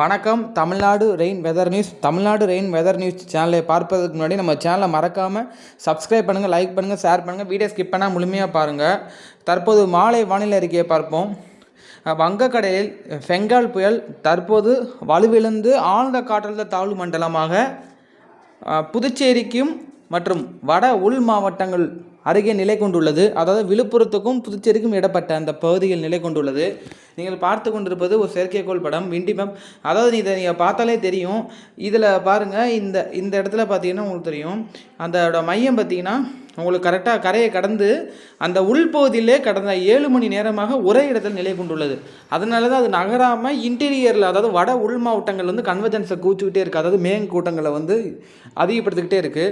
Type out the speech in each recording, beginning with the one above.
வணக்கம். Tamil Nadu rain weather news. Tamil Nadu rain weather news சேனலை பார்ப்பதற்கு முன்னாடி நம்ம சேனலை மறக்காமல் சப்ஸ்கிரைப் பண்ணுங்கள் லைக் பண்ணுங்கள் ஷேர் பண்ணுங்கள் வீடியோ ஸ்கிப் பண்ணால் முழுமையாக பாருங்கள் தற்போது மாலை வானிலை அறிக்கையை பார்ப்போம். வங்கக்கடலில் பெங்கால் புயல் தற்போது வலுவிழந்து ஆழ்ந்த காற்றழுத்த தாழ்வு மண்டலமாக புதுச்சேரிக்கும் மற்றும் வட உள் மாவட்டங்கள் அருகே நிலை கொண்டுள்ளது. அதாவது விழுப்புரத்துக்கும் புதுச்சேரிக்கும் இடப்பட்ட அந்த பகுதியில் நிலை கொண்டுள்ளது. நீங்கள் பார்த்து கொண்டிருப்பது ஒரு செயற்கைக்கோள் படம் விண்டிபம் அதாவது இதை நீங்கள் பார்த்தாலே தெரியும். இதில் பாருங்கள் இந்த இந்த இடத்துல பார்த்தீங்கன்னா உங்களுக்கு தெரியும். அதோட மையம் பார்த்தீங்கன்னா உங்களுக்கு கரெக்டாக கரையை கடந்து அந்த உள்பகுதியிலே கடந்த ஏழு மணி நேரமாக ஒரே இடத்தில் நிலை கொண்டுள்ளது. அதனால தான் அது நகராமல் இன்டீரியரில் அதாவது வட உள் மாவட்டங்கள் வந்து கன்வர்ஜென்ஸை கூச்சிக்கிட்டே இருக்குது அதாவது மேங்கூட்டங்களை வந்து அதிகப்படுத்திக்கிட்டே இருக்குது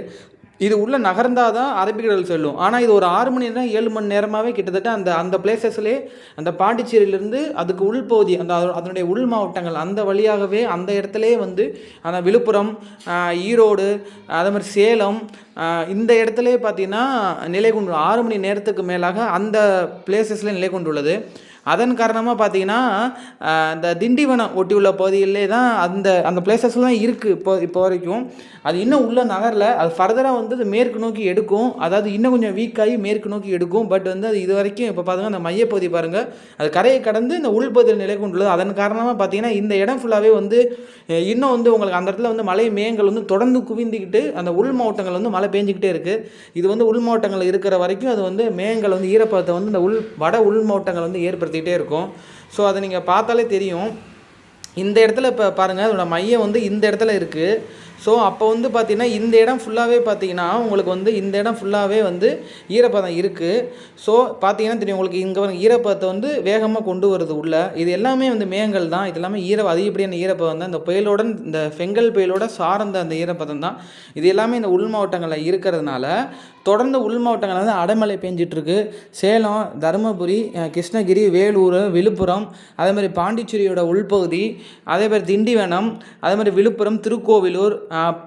இது உள்ளே நகர்ந்தால் தான் அரபிக்கடல் செல்லும். ஆனால் இது ஒரு ஆறு மணி நேரம் ஏழு மணி நேரமாகவே கிட்டத்தட்ட அந்த அந்த பிளேசஸ்லேயே அந்த பாண்டிச்சேரியிலேருந்து அதுக்கு உள்பகுதி அந்த அதனுடைய உள் மாவட்டங்கள் அந்த வழியாகவே அந்த இடத்துலே வந்து அந்த விழுப்புரம் ஈரோடு அதே மாதிரி சேலம் இந்த இடத்துலே பார்த்திங்கன்னா நிலை கொண்டு ஆறு மணி நேரத்துக்கு மேலாக அந்த பிளேசஸில் நிலை கொண்டுள்ளது அதன் காரணமாக பார்த்தீங்கன்னா இந்த திண்டிவனம் ஒட்டி உள்ள பகுதியிலே தான் அந்த அந்த பிளேசஸ்லாம் இருக்குது இப்போ இப்போ வரைக்கும். அது இன்னும் உள்ள நகரில். அது ஃபர்தராக வந்து அது மேற்கு நோக்கி எடுக்கும். அதாவது இன்னும் கொஞ்சம் வீக்காகி மேற்கு நோக்கி எடுக்கும். பட் வந்து அது இது வரைக்கும் இப்போ பாருங்க அந்த மையப்பகுதி பாருங்கள் அது கரையை கடந்து இந்த உள்பகுதியில் நிலை கொண்டுள்ளது. அதன் காரணமாக பார்த்தீங்கன்னா இந்த இடம் ஃபுல்லாகவே வந்து இன்னும் வந்து உங்களுக்கு அந்த இடத்துல வந்து மலை மேகங்கள் வந்து தொடர்ந்து குவிந்துக்கிட்டு அந்த உள் மாவட்டங்கள் வந்து மழை பெஞ்சிக்கிட்டே இருக்குது இது வந்து உள் மாவட்டங்கள் இருக்கிற வரைக்கும் அது வந்து மேகங்கள் வந்து ஈரப்பதத்தை வந்து இந்த உள் வட உள் மாவட்டங்கள் வந்து ஏற்படுத்திக்கிட்டே இருக்கும். ஸோ அதை நீங்கள் பார்த்தாலே தெரியும். இந்த இடத்துல இப்போ பாருங்கள் அதோட மையம் வந்து இந்த இடத்துல இருக்குது ஸோ அப்போ வந்து பார்த்திங்கன்னா இந்த இடம் ஃபுல்லாகவே பார்த்தீங்கன்னா உங்களுக்கு வந்து இந்த இடம் ஃபுல்லாகவே வந்து ஈரப்பதம் இருக்குது ஸோ பார்த்தீங்கன்னா தெரியும் உங்களுக்கு இங்கே வந்து ஈரப்பதத்தை வந்து வேகமாக கொண்டு வருது உள்ளே. இது எல்லாமே வந்து மேகங்கள் தான். இது எல்லாமே ஈர அதிகப்படியான ஈரப்பதம் தான். இந்த புயலோட இந்த பெங்கல் புயலோட சார்ந்த அந்த ஈரப்பதம் தான். இது எல்லாமே இந்த உள் மாவட்டங்களில் இருக்கிறதுனால தொடர்ந்து உள் மாவட்டங்களில் வந்து அடைமழை பெஞ்சிட்ருக்கு. சேலம் தருமபுரி கிருஷ்ணகிரி வேலூர் விழுப்புரம் அதே மாதிரி பாண்டிச்சேரியோட உள்பகுதி அதே மாதிரி திண்டிவனம் அதே மாதிரி விழுப்புரம் திருக்கோவிலூர்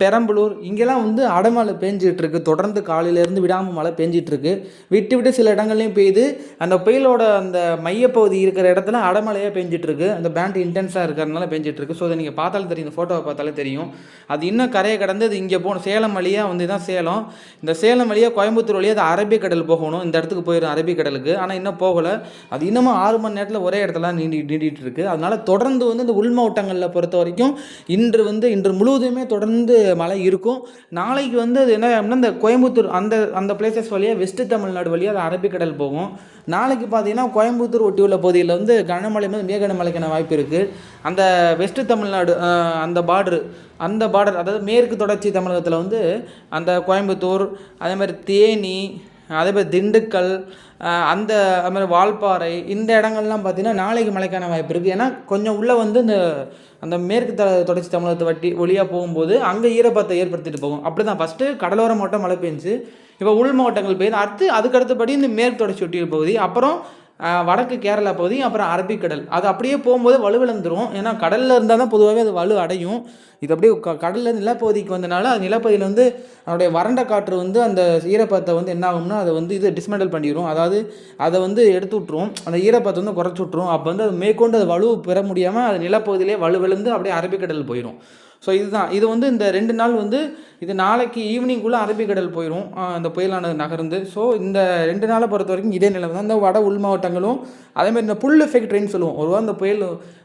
பெரம்பலூர் இங்கெல்லாம் வந்து அடைமழை பெஞ்சிட்டு தொடர்ந்து காலையிலேருந்து விடாமல் மழை பெஞ்சிகிட்ருக்கு விட்டு விட்டு சில இடங்கள்லையும் பெய்யுது. அந்த புயலோட அந்த மையப்பகுதி இருக்கிற இடத்துல அடைமழையாக பேஞ்சிட்டுருக்கு அந்த பேண்ட் இன்டென்ஸாக இருக்கிறதுனால பெஞ்சிட்டு ஸோ அதை நீங்கள் பார்த்தாலும் தெரியும். இந்த ஃபோட்டோவை பார்த்தாலே தெரியும். அது இன்னும் கரையை கடந்து அது இங்கே போகணும் சேலம் வழியாக வந்து தான் சேலம். இந்த சேலம் வழியாக கோயம்புத்தூர் வழியாக அது அரபிக்கடல் போகணும். இந்த இடத்துக்கு போயிடும் அரபிக்கடலுக்கு ஆனால் இன்னும் போகலை. அது இன்னமும் ஆறு மணி நேரத்தில் ஒரே இடத்துல நீண்டி நீண்டிட்டு அதனால் தொடர்ந்து வந்து இந்த உள் மாவட்டங்களில் பொறுத்த வரைக்கும் இன்று வந்து இன்று முழுவதுமே தொடர்ந்து மழை இருக்கும். நாளைக்கு வந்து அது என்ன அப்படின்னா இந்த கோயம்புத்தூர் அந்த அந்த பிளேசஸ் வழியாக வெஸ்ட் தமிழ்நாடு வழியாக அது அரபிக்கடல் போகும். நாளைக்கு பார்த்தீங்கன்னா கோயம்புத்தூர் ஒட்டியுள்ள பகுதியில் வந்து கனமழை வந்து மிக கனமழைக்கான வாய்ப்பு இருக்குது அந்த வெஸ்ட் தமிழ்நாடு அந்த பார்டரு அந்த பார்டர் அதாவது மேற்கு தொடர்ச்சி தமிழகத்தில் வந்து அந்த கோயம்புத்தூர் அதே மாதிரி தேனி அதே திண்டுக்கல் அந்த அது மாதிரி வால்பாறை இந்த இடங்கள்லாம் பார்த்தீங்கன்னா நாளைக்கு மழைக்கான வாய்ப்பு இருக்குது ஏன்னா கொஞ்சம் உள்ளே வந்து இந்த அந்த மேற்கு த தொடர்ச்சி தமிழகத்தை வட்டி வழியாக போகும்போது அங்கே ஈரப்பத்தை ஏற்படுத்திட்டு போகும். அப்படி தான் ஃபஸ்ட்டு கடலோர மாவட்டம் மழை பெஞ்சு இப்போ உள் மாவட்டங்கள் பெய்யுது. அடுத்து அதுக்கு அடுத்தபடி இந்த மேற்கு தொடர்ச்சி ஒட்டிய பகுதி. அப்புறம் வடக்கு கேரளா பகுதி அப்புறம் அரபிக்கடல் அது அப்படியே போகும்போது வலுவிழந்துடும் ஏன்னா கடலில் இருந்தால் தான் பொதுவாகவே அது வலு அடையும். இது அப்படியே க கடலில் நிலப்பகுதிக்கு வந்தனால அது நிலப்பகுதியில் வந்து அதனுடைய வறண்ட காற்று வந்து அந்த ஈரப்பத்தை வந்து என்ன ஆகும்னா அதை வந்து இது டிஸ்மெண்டல் பண்ணிடும் அதாவது அதை வந்து எடுத்து விட்ரும் அந்த ஈரப்பத்தை வந்து குறைச்சி விட்ரும் அப்போ வந்து அது மேற்கொண்டு அது வலு பெற முடியாமல் அது நிலப்பகுதியிலே வலுவிழந்து அப்படியே அரபிக்கடல் போயிடும் ஸோ இதுதான். இது வந்து இந்த ரெண்டு நாள் வந்து இது நாளைக்கு ஈவினிங்குள்ளே அரபிக்கடல் போயிடும் அந்த புயலானது நகர்ந்து. ஸோ இந்த ரெண்டு நாளை பொறுத்த வரைக்கும் இதே நிலை தான். இந்த வட உள் மாவட்டங்களும் அதேமாதிரி இந்த புல் எஃபெக்ட் ட்ரெயின் சொல்லுவோம். ஒருவா அந்த புயல்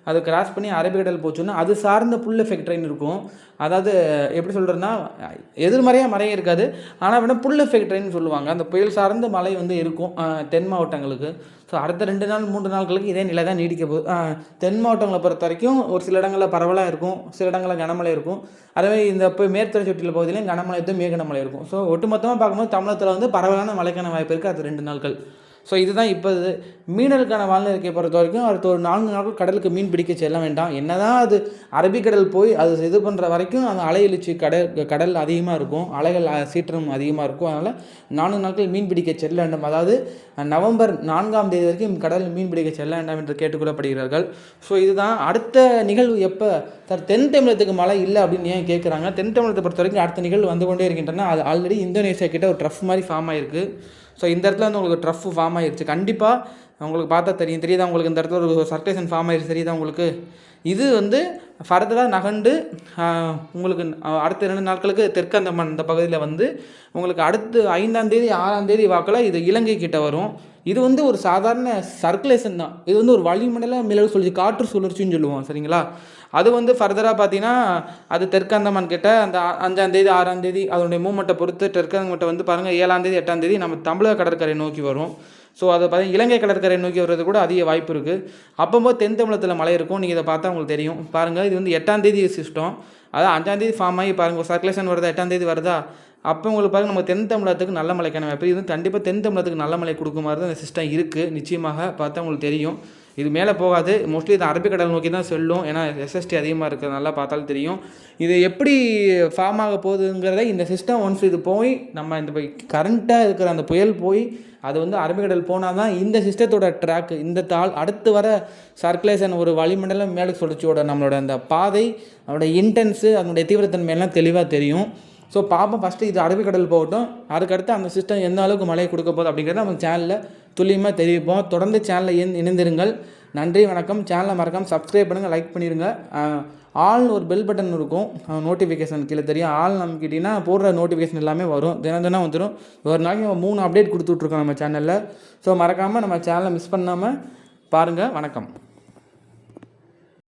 அதை கிராஸ் பண்ணி அரபிக்கடல் போச்சுன்னா அது சார்ந்த புல் எஃபெக்ட் ட்ரெயின் இருக்கும். அதாவது எப்படி சொல்கிறதுனா எதிர்மறையாக மழை இருக்காது. ஆனால் வேணால் புல் எஃபெக்ட் ட்ரெயின் சொல்லுவாங்க. அந்த புயல் சார்ந்த மழை வந்து இருக்கும் தென் மாவட்டங்களுக்கு. ஸோ அடுத்த ரெண்டு நாள் மூன்று நாட்களுக்கு இதே நிலை தான் நீடிக்க போகுது. தென் மாவட்டங்களை பொறுத்த வரைக்கும் ஒரு சில இடங்களில் பரவலாக இருக்கும். சில இடங்களில் கனமழை இருக்கும். அதே இந்த இப்போ மேற்குத்தொடர்ச்சி ஒட்டியில் பகுதியிலையும் கனமழை இருக்கும் மேகனமழை இருக்கும். ஸோ ஒட்டுமொத்தமாக பார்க்கும்போது தமிழகத்தில் வந்து பரவலான மழைக்கான வாய்ப்பு இருக்குது அது ரெண்டு நாட்கள். ஸோ இதுதான் இப்போ இது மீனலுக்கான வானிலை இருக்கை பொறுத்த வரைக்கும் அடுத்த ஒரு நான்கு நாட்கள் கடலுக்கு மீன் பிடிக்க செல்ல வேண்டாம். என்னதான் அது அரபிக்கடல் போய் அது இது பண்ணுற வரைக்கும் அந்த அலை எழுச்சி கடல் கடல் அதிகமாக இருக்கும் அலைகள் சீற்றம் அதிகமாக இருக்கும். அதனால் நான்கு நாட்கள் மீன் பிடிக்க செல்ல வேண்டும். அதாவது நவம்பர் நான்காம் தேதி வரைக்கும் கடலில் மீன் பிடிக்க செல்ல வேண்டாம் என்று கேட்டுக்கொள்ளப்படுகிறார்கள். ஸோ இதுதான் அடுத்த நிகழ்வு. எப்போ? சார் தென் தமிழகத்துக்கு மழை இல்லை அப்படின்னு ஏன் கேட்குறாங்க? தென் தமிழகத்தை பொறுத்த வரைக்கும் அடுத்த நிகழ்வு வந்து கொண்டே இருக்கின்றன. அது ஆல்ரெடி இந்தோனேஷியா கிட்ட ஒரு ட்ரஃப் மாதிரி ஃபார்ம் ஆயிருக்கு. ஸோ இந்த இடத்துல வந்து உங்களுக்கு ட்ரஃப் ஃபார்ம் ஆயிருச்சு. கண்டிப்பாக உங்களுக்கு பார்த்தா தெரியும் தெரியுதா உங்களுக்கு? இந்த இடத்துல ஒரு சர்க்குலேஷன் ஃபார்ம் ஆயிடுச்சு தெரியுதா உங்களுக்கு? இது வந்து ஃபர்தராக நகண்டு உங்களுக்கு அடுத்த ரெண்டு நாட்களுக்கு தெற்கு அந்தமான் இந்த பகுதியில் வந்து உங்களுக்கு அடுத்து ஐந்தாம் தேதி ஆறாம் தேதி வாக்கில் இது இலங்கை கிட்ட வரும். இது வந்து ஒரு சாதாரண சர்க்குலேஷன் தான். இது வந்து ஒரு வளிமண்டல மிளகு சுழற்சி காற்று சுழற்சின்னு சொல்லுவோம் சரிங்களா? அது வந்து ஃபர்தராக பார்த்தீங்கன்னா அது தெற்கு அந்தமான் கிட்ட அந்த அஞ்சாந்தேதி அஞ்சாம் தேதி ஆறாம் தேதி அதனுடைய மூமெண்ட்டை பொறுத்து தெற்கு வந்து பாருங்கள் ஏழாம் தேதி எட்டாம் தேதி நம்ம தமிழக கடற்கரை நோக்கி வரும். ஸோ அதை பார்த்தீங்கன்னா இலங்கை கடற்கரை நோக்கி வர்றது கூட அதிக வாய்ப்பு இருக்குது அப்போம்போது தென் தமிழகத்தில் மழை இருக்கும். நீங்கள் இதை பார்த்தா உங்களுக்கு தெரியும். பாருங்கள் இது வந்து எட்டாம் தேதி சிஸ்டம் அதான் அஞ்சாந்தேதி ஃபார்ம் ஆகி பாருங்கள் சர்க்குலேஷன் வருதா எட்டாம் தேதி வருதா? அப்போ உங்களுக்கு பாருங்கள் நம்ம தென் தமிழகத்துக்கு நல்ல மழைக்கான வாய்ப்பு. இது வந்து கண்டிப்பாக தென் தமிழகத்துக்கு நல்ல மழை கொடுக்குமாறு தான் இந்த சிஸ்டம் இருக்குது நிச்சயமாக பார்த்தா உங்களுக்கு தெரியும். இது மேலே போகாது. மோஸ்ட்லி இது அரபிக்கடல் நோக்கி தான் செல்லும். ஏன்னா எஸ்எஸ்டி அதிகமாக இருக்குது நல்லா பார்த்தாலும் தெரியும். இது எப்படி ஃபார்ம் ஆக போகுதுங்கிறத இந்த சிஸ்டம் ஒன்ஸ் இது போய் நம்ம இந்த கரண்ட்டாக இருக்கிற அந்த புயல் போய் அது வந்து அரபிக்கடல் போனால் தான் இந்த சிஸ்டத்தோட ட்ராக் இந்த தாள் அடுத்து வர சர்க்குலேஷன் ஒரு வளிமண்டலம் மேலே சுழற்சியோட நம்மளோட அந்த பாதை அதோடய இன்டென்ஸு அதனுடைய தீவிரத்தன்மை எல்லாம் தெளிவாக தெரியும். ஸோ பார்ப்போம் ஃபஸ்ட்டு இது அரபிக்கடல் போகட்டும். அதுக்கடுத்து அந்த சிஸ்டம் எந்த அளவுக்கு மழையை கொடுக்க போகுது அப்படிங்கிறத நம்ம சேனலில் துல்லியமாக தெரிவிப்போம். தொடர்ந்து சேனலில் இணைந்திருங்கள். நன்றி வணக்கம். சேனலை மறக்காமல் சப்ஸ்கிரைப் பண்ணுங்கள் லைக் பண்ணிடுங்க ஆல் ஒரு பெல் பட்டன் இருக்கும். நோட்டிஃபிகேஷன் கீழே தெரியும். ஆல் நமக்கிட்டீங்கன்னா போடுற நோட்டிஃபிகேஷன் எல்லாமே வரும். தினம் தினம் வந்துடும் ஒரு நாளைக்கு நம்ம மூணு அப்டேட் கொடுத்துட்ருக்கோம் நம்ம சேனலில் ஸோ மறக்காமல் நம்ம சேனலை மிஸ் பண்ணாமல் பாருங்கள் வணக்கம்.